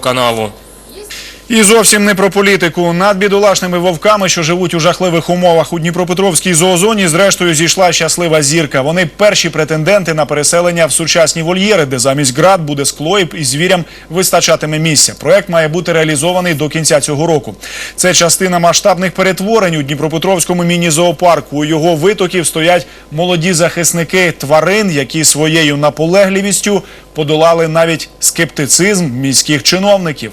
каналу. І зовсім не про політику. Над бідолашними вовками, що живуть у жахливих умовах у Дніпропетровській зоозоні, зрештою зійшла щаслива зірка. Вони перші претенденти на переселення в сучасні вольєри, де замість град буде скло і звірям вистачатиме місця. Проект має бути реалізований до кінця цього року. Це частина масштабних перетворень у Дніпропетровському міні-зоопарку. У його витоків стоять молоді захисники тварин, які своєю наполегливістю подолали навіть скептицизм міських чиновників.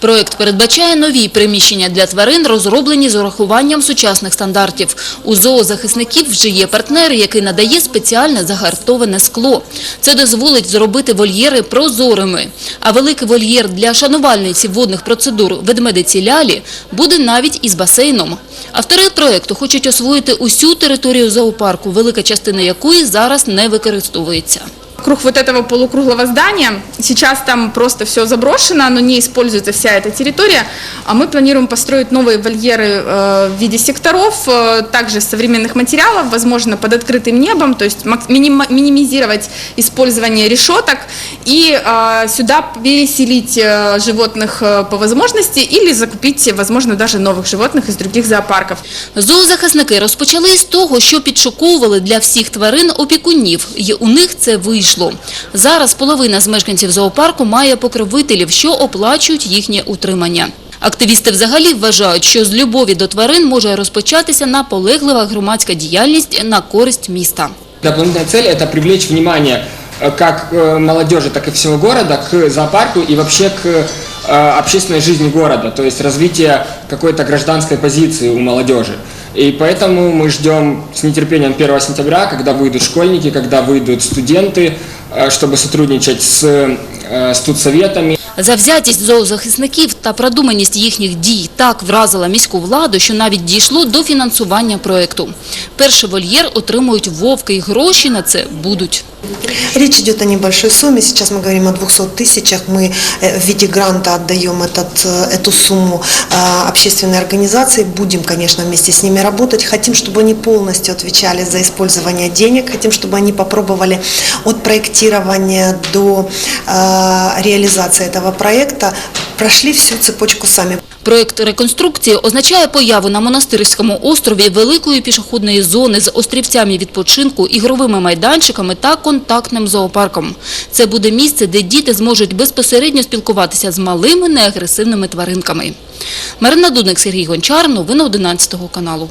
Проект передбачає нові приміщення для тварин, розроблені з урахуванням сучасних стандартів. У зоозахисників вже є партнер, який надає спеціальне загартоване скло. Це дозволить зробити вольєри прозорими. А великий вольєр для шанувальниці водних процедур ведмедиці Лялі буде навіть із басейном. Автори проекту хочуть освоїти усю територію зоопарку, велика частина якої зараз не використовується. Круг вот этого полукруглого здания, сейчас там просто все заброшено, но не используется вся эта территория, а мы планируем построить новые вольеры э, в виде секторов, э, также из современных материалов, возможно, под открытым небом, то есть мак- минима- минимизировать использование решеток и э, сюда переселить э, животных э, по возможности или закупить, возможно, даже новых животных из других зоопарков. Зоозахисники розпочали з того, що підшуковували для всіх тварин опікунів, і у них це вийшло. Зараз половина з мешканців зоопарку має покровителів, що оплачують їхнє утримання. Активісти взагалі вважають, що з любові до тварин може розпочатися наполеглива громадська діяльність на користь міста. Дополнительная цель – это привлечь внимание э, как э, молодежи, так и всего города к зоопарку и вообще к э, общественной жизни города, то есть развитие какой-то гражданской позиции у молодежи. И поэтому мы ждем с нетерпением 1 сентября, когда выйдут школьники, когда выйдут студенты, э, чтобы сотрудничать с э, студсоветами. Завзятість зоозахисників та продуманість їхніх дій так вразила міську владу, що навіть дійшло до фінансування проекту. Перший вольєр отримують вовки і гроші на це будуть. Речь идет о небольшой сумме. Сейчас мы говорим о 200 тысячах. Мы э, в виде гранта отдаем этот, э, эту сумму э, общественной организации. Будем, конечно, вместе с ними работать. Хотим, чтобы они полностью отвечали за использование денег. Хотим, чтобы они попробовали от проектирования до э, реализации этого проекта прошли всю цепочку сами. Проект реконструкції означає появу на Монастирському острові великої пішохідної зони з острівцями відпочинку, ігровими майданчиками та контактним зоопарком. Це буде місце, де діти зможуть безпосередньо спілкуватися з малими неагресивними тваринками. Марина Дудник, Сергій Гончар. Новини 11 каналу.